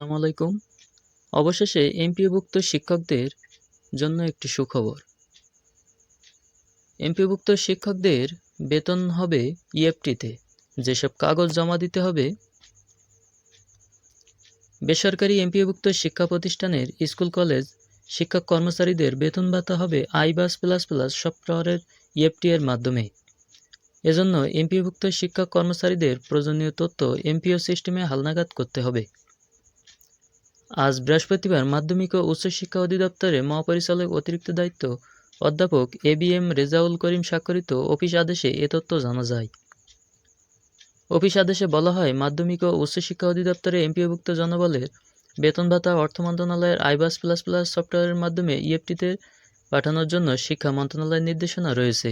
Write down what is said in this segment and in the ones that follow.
আসসালামু আলাইকুম। অবশেষে এমপিওভুক্ত শিক্ষকদের জন্য একটি সুখবর। এমপিওভুক্ত শিক্ষকদের বেতন হবে ইএফটিতে। যেসব কাগজ জমা দিতে হবে, বেসরকারি এমপিওভুক্ত শিক্ষা প্রতিষ্ঠানের স্কুল, কলেজ শিক্ষক কর্মচারীদের বেতন ভাতা হবে আইবাস প্লাস প্লাস সফটওয়্যারের ইএফটি এর মাধ্যমে। এজন্য এমপিওভুক্ত শিক্ষক কর্মচারীদের প্রয়োজনীয় তথ্য এমপিও সিস্টেমে হালনাগাদ করতে হবে। আজ বৃহস্পতিবার মাধ্যমিক ও উচ্চশিক্ষা অধিদপ্তরের মহাপরিচালক অতিরিক্ত দায়িত্ব অধ্যাপক A B M Rezaul Karim স্বাক্ষরিত অফিস আদেশে এ তথ্য জানা যায়। অফিস আদেশে বলা হয়, মাধ্যমিক ও উচ্চশিক্ষা অধিদপ্তরে এমপিওভুক্ত জনবলের বেতন ভাতা, অর্থ মন্ত্রণালয়ের আইবাস প্লাস প্লাস সফটওয়্যারের মাধ্যমে ইএফটিতে পাঠানোর জন্য শিক্ষা মন্ত্রণালয়ের নির্দেশনা রয়েছে।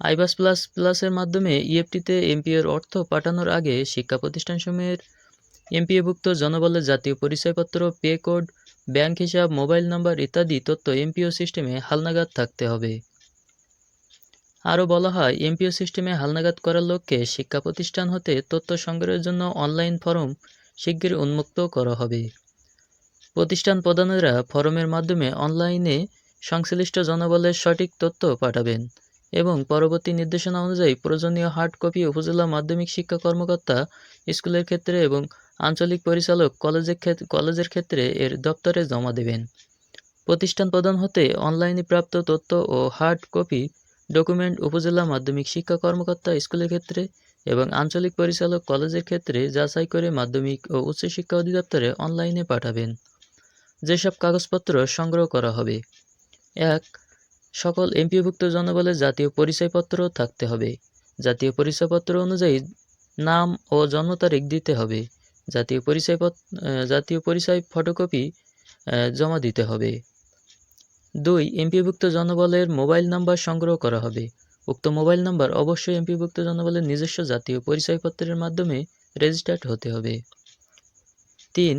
আইবাস প্লাস প্লাসের মাধ্যমে ইএফটিতে এমপিওর অর্থ পাঠানোর আগে শিক্ষা প্রতিষ্ঠানসমূহের এমপিওভুক্ত জনবলের জাতীয় পরিচয়পত্র, পে কোড, ব্যাংক হিসাব, মোবাইল নম্বর ইত্যাদি তথ্য এমপিও সিস্টেমে হালনাগাদ থাকতে হবে। আরও বলা হয়, এমপিও সিস্টেমে হালনাগাদ করার লক্ষ্যে শিক্ষা প্রতিষ্ঠান হতে তথ্য সংগ্রহের জন্য অনলাইন ফরম শিগগির উন্মুক্ত করা হবে। প্রতিষ্ঠান প্রধানেরা ফরমের মাধ্যমে অনলাইনে সংশ্লিষ্ট জনবলের সঠিক তথ্য পাঠাবেন। এবং পরবর্তী নির্দেশনা অনুযায়ী প্রয়োজনীয় হার্ড কপি উপজেলা মাধ্যমিক শিক্ষা কর্মকর্তা, স্কুলের ক্ষেত্রে এবং আঞ্চলিক পরিচালক কলেজের ক্ষেত্রে কলেজের ক্ষেত্রে এর দপ্তরে জমা দেবেন। প্রতিষ্ঠান প্রদান হতে অনলাইনে প্রাপ্ত তথ্য ও হার্ড কপি ডকুমেন্ট উপজেলা মাধ্যমিক শিক্ষা কর্মকর্তা, স্কুলের ক্ষেত্রে এবং আঞ্চলিক পরিচালক কলেজের ক্ষেত্রে যাচাই করে মাধ্যমিক ও উচ্চশিক্ষা অধিদপ্তরে অনলাইনে পাঠাবেন। যেসব কাগজপত্র সংগ্রহ করা হবে। এক সকল এমপিভুক্ত জনবলের জাতীয় পরিচয়পত্র থাকতে হবে। জাতীয় পরিচয়পত্র অনুযায়ী নাম ও জন্ম তারিখ দিতে হবে। জাতীয় পরিচয়পত্র জাতীয় পরিচয় ফটোকপি জমা দিতে হবে। দুই, এমপিভুক্ত জনবলের মোবাইল নাম্বার সংগ্রহ করা হবে। উক্ত মোবাইল নাম্বার অবশ্যই এমপিভুক্ত জনবলের নিজস্ব জাতীয় পরিচয়পত্রের মাধ্যমে রেজিস্টার্ড হতে হবে। তিন,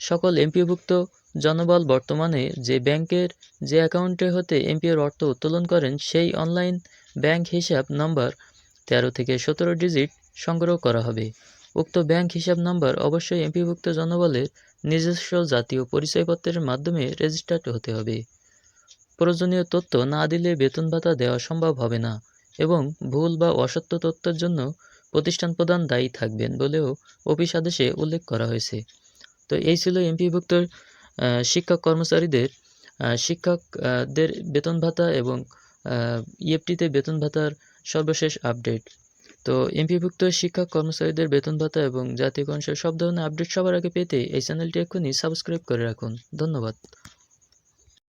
সকল এমপিভুক্ত জনবল বর্তমানে যে ব্যাংকের যে অ্যাকাউন্টে হতে এমপিওর অর্থ উত্তোলন করেন, সেই অনলাইন ব্যাংক হিসাব নম্বর তেরো থেকে সতেরো ডিজিট সংগ্রহ করা হবে। উক্ত ব্যাংক হিসাব নম্বর অবশ্যই এমপিভুক্ত জনবলের নিজস্ব জাতীয় পরিচয়পত্রের মাধ্যমে রেজিস্টার্ড হতে হবে। প্রয়োজনীয় তথ্য না দিলে বেতন ভাতা দেওয়া সম্ভব হবে না এবং ভুল বা অসত্য তথ্যের জন্য প্রতিষ্ঠান প্রদান দায়ী থাকবেন বলেও অফিস আদেশে উল্লেখ করা হয়েছে। তো এই ছিল এমপিভুক্ত শিক্ষক কর্মচারীদের শিক্ষকদের বেতন ভাতা এবং ইএফটিতে বেতন ভাতার সর্বশেষ আপডেট। তো এমপিভুক্ত শিক্ষক কর্মচারীদের বেতন ভাতা এবং জাতীয় কনসার সব ধরনের আপডেট সবার আগে পেতে এই চ্যানেলটি এক্ষুনি সাবস্ক্রাইব করে রাখুন। ধন্যবাদ।